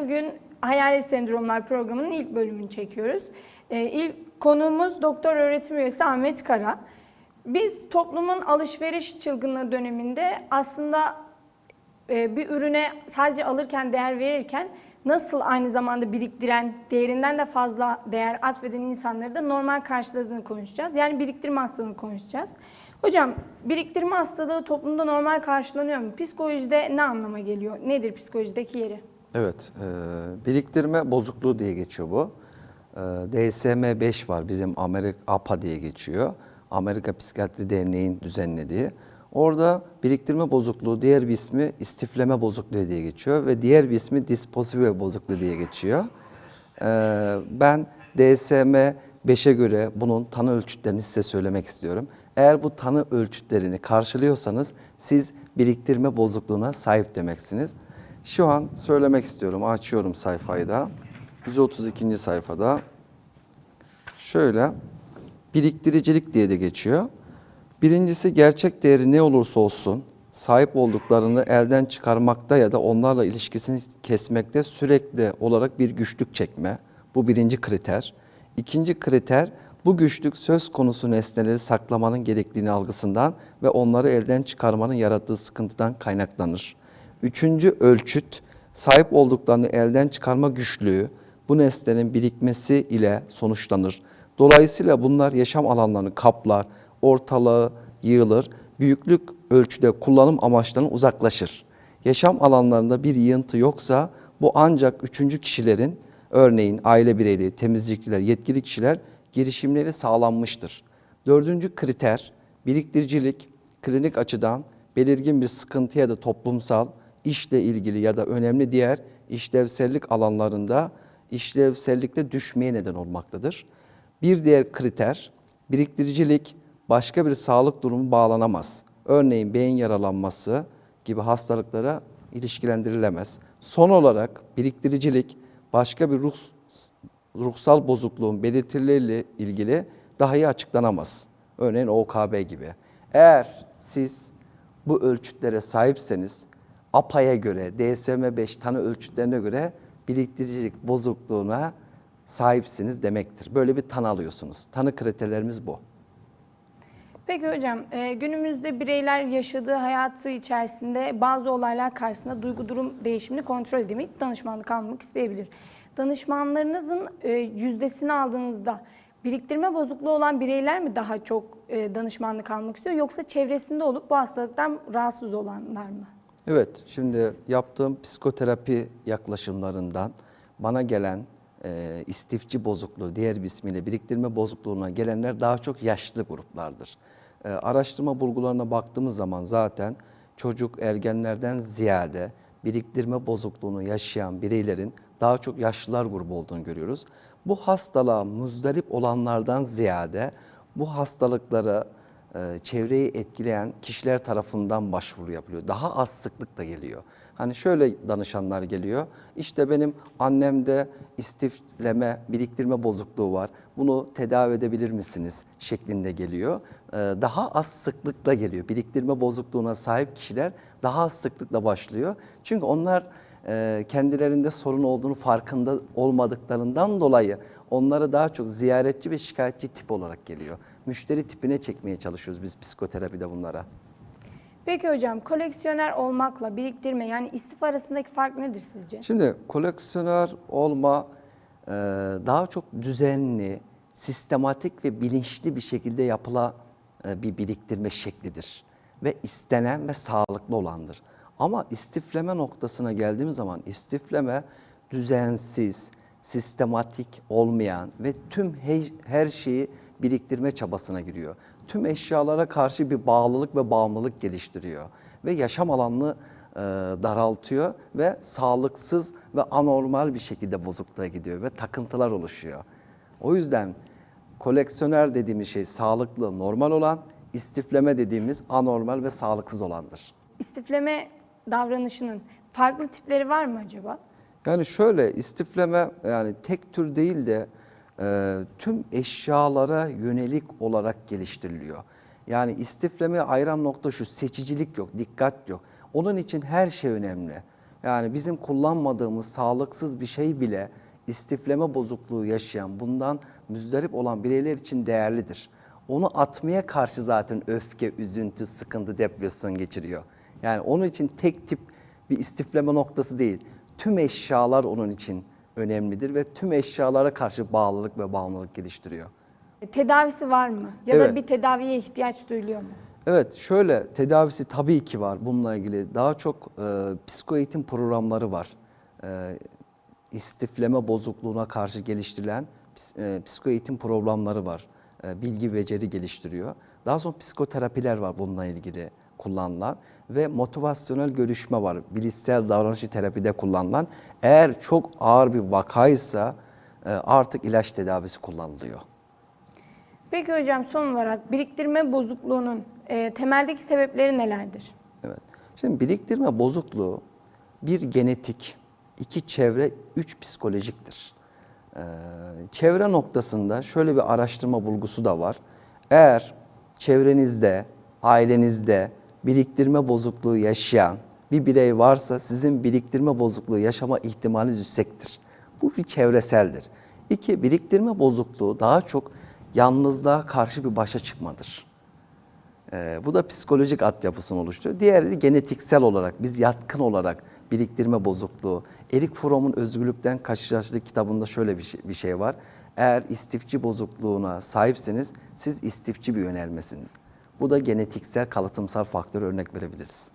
Bugün Hayalet Sendromlar programının ilk bölümünü çekiyoruz. Ee, ilk konuğumuz doktor öğretim üyesi Ahmet Kara. Biz toplumun alışveriş çılgınlığı döneminde aslında e, bir ürüne sadece alırken değer verirken nasıl aynı zamanda biriktiren, değerinden de fazla değer atfeden insanları da normal karşıladığını konuşacağız. Yani biriktirme hastalığını konuşacağız. Hocam biriktirme hastalığı toplumda normal karşılanıyor mu? Psikolojide ne anlama geliyor? Nedir psikolojideki yeri? Evet, e, biriktirme bozukluğu diye geçiyor bu. E, DSM-5 var bizim Amerika APA diye geçiyor. Amerika Psikiyatri Derneği'nin düzenlediği. Orada biriktirme bozukluğu diğer bir ismi istifleme bozukluğu diye geçiyor ve diğer bir ismi disposive bozukluğu diye geçiyor. E, ben DSM 5'e göre bunun tanı ölçütlerini size söylemek istiyorum. Eğer bu tanı ölçütlerini karşılıyorsanız siz biriktirme bozukluğuna sahip demeksiniz. Şu an söylemek istiyorum. Açıyorum sayfayı da. 132. sayfada. Şöyle biriktiricilik diye de geçiyor. Birincisi gerçek değeri ne olursa olsun sahip olduklarını elden çıkarmakta ya da onlarla ilişkisini kesmekte sürekli olarak bir güçlük çekme. Bu birinci kriter. İkinci kriter bu güçlük söz konusu nesneleri saklamanın gerektiğini algısından ve onları elden çıkarmanın yarattığı sıkıntıdan kaynaklanır. Üçüncü ölçüt sahip olduklarını elden çıkarma güçlüğü bu nesnenin birikmesi ile sonuçlanır. Dolayısıyla bunlar yaşam alanlarını kaplar, ortalığı yığılır, büyüklük ölçüde kullanım amaçlarından uzaklaşır. Yaşam alanlarında bir yığıntı yoksa bu ancak üçüncü kişilerin örneğin aile bireyleri, temizlikçiler, yetkili kişiler girişimleri sağlanmıştır. Dördüncü kriter biriktiricilik klinik açıdan belirgin bir sıkıntı ya da toplumsal işle ilgili ya da önemli diğer işlevsellik alanlarında işlevsellikte düşmeye neden olmaktadır. Bir diğer kriter biriktiricilik başka bir sağlık durumu bağlanamaz. Örneğin beyin yaralanması gibi hastalıklara ilişkilendirilemez. Son olarak biriktiricilik başka bir ruh, ruhsal bozukluğun belirtileriyle ilgili dahi açıklanamaz. Örneğin OKB gibi. Eğer siz bu ölçütlere sahipseniz APA'ya göre, DSM-5 tanı ölçütlerine göre biriktiricilik bozukluğuna sahipsiniz demektir. Böyle bir tanı alıyorsunuz. Tanı kriterlerimiz bu. Peki hocam, e, günümüzde bireyler yaşadığı hayatı içerisinde bazı olaylar karşısında duygu durum değişimini kontrol edemeyip danışmanlık almak isteyebilir. Danışmanlarınızın e, yüzdesini aldığınızda biriktirme bozukluğu olan bireyler mi daha çok e, danışmanlık almak istiyor yoksa çevresinde olup bu hastalıktan rahatsız olanlar mı? Evet, şimdi yaptığım psikoterapi yaklaşımlarından bana gelen e, istifçi bozukluğu, diğer bir ismiyle biriktirme bozukluğuna gelenler daha çok yaşlı gruplardır. E, araştırma bulgularına baktığımız zaman zaten çocuk ergenlerden ziyade biriktirme bozukluğunu yaşayan bireylerin daha çok yaşlılar grubu olduğunu görüyoruz. Bu hastalığa muzdarip olanlardan ziyade bu hastalıklara e, çevreyi etkileyen kişiler tarafından başvuru yapılıyor. Daha az sıklıkla geliyor. Hani şöyle danışanlar geliyor. İşte benim annemde istifleme, biriktirme bozukluğu var. Bunu tedavi edebilir misiniz? şeklinde geliyor. E, Daha az sıklıkla geliyor. Biriktirme bozukluğuna sahip kişiler daha az sıklıkla başlıyor. Çünkü onlar e, kendilerinde sorun olduğunu farkında olmadıklarından dolayı onlara daha çok ziyaretçi ve şikayetçi tip olarak geliyor. Müşteri tipine çekmeye çalışıyoruz biz psikoterapide bunlara. Peki hocam, koleksiyoner olmakla biriktirme yani istif arasındaki fark nedir sizce? Şimdi koleksiyoner olma e, daha çok düzenli, sistematik ve bilinçli bir şekilde yapıla e, bir biriktirme şeklidir. Ve istenen ve sağlıklı olandır. Ama istifleme noktasına geldiğimiz zaman istifleme düzensiz, sistematik olmayan ve tüm he- her şeyi biriktirme çabasına giriyor. Tüm eşyalara karşı bir bağlılık ve bağımlılık geliştiriyor ve yaşam alanını e, daraltıyor ve sağlıksız ve anormal bir şekilde bozukluğa gidiyor ve takıntılar oluşuyor. O yüzden koleksiyoner dediğimiz şey sağlıklı, normal olan, istifleme dediğimiz anormal ve sağlıksız olandır. İstifleme davranışının farklı tipleri var mı acaba? Yani şöyle istifleme yani tek tür değil de e, tüm eşyalara yönelik olarak geliştiriliyor. Yani istiflemeye ayıran nokta şu seçicilik yok, dikkat yok. Onun için her şey önemli. Yani bizim kullanmadığımız sağlıksız bir şey bile istifleme bozukluğu yaşayan, bundan müzdarip olan bireyler için değerlidir. Onu atmaya karşı zaten öfke, üzüntü, sıkıntı, depresyon geçiriyor. Yani onun için tek tip bir istifleme noktası değil. Tüm eşyalar onun için önemlidir ve tüm eşyalara karşı bağlılık ve bağımlılık geliştiriyor. E, Tedavisi var mı? Ya Evet. da bir tedaviye ihtiyaç duyuluyor mu? Evet şöyle tedavisi tabii ki var bununla ilgili. Daha çok e, psiko eğitim programları var. E, istifleme bozukluğuna karşı geliştirilen e, psiko eğitim programları var. E, bilgi beceri geliştiriyor. Daha sonra psikoterapiler var bununla ilgili kullanılan ve motivasyonel görüşme var. Bilişsel davranışçı terapide kullanılan. Eğer çok ağır bir vakaysa e, artık ilaç tedavisi kullanılıyor. Peki hocam son olarak biriktirme bozukluğunun e, temeldeki sebepleri nelerdir? Evet. Şimdi biriktirme bozukluğu bir genetik, iki çevre, üç psikolojiktir. Ee, çevre noktasında şöyle bir araştırma bulgusu da var. Eğer çevrenizde, ailenizde biriktirme bozukluğu yaşayan bir birey varsa sizin biriktirme bozukluğu yaşama ihtimaliniz yüksektir. Bu bir çevreseldir. İki, biriktirme bozukluğu daha çok yalnızlığa karşı bir başa çıkmadır. Ee, bu da psikolojik altyapısını oluşturuyor. Diğeri genetiksel olarak, biz yatkın olarak biriktirme bozukluğu. Erik Fromm'un Özgürlükten Kaçış kitabında şöyle bir şey, bir şey var. Eğer istifçi bozukluğuna sahipseniz siz istifçi bir yönelmesin. Bu da genetiksel kalıtımsal faktör örnek verebiliriz.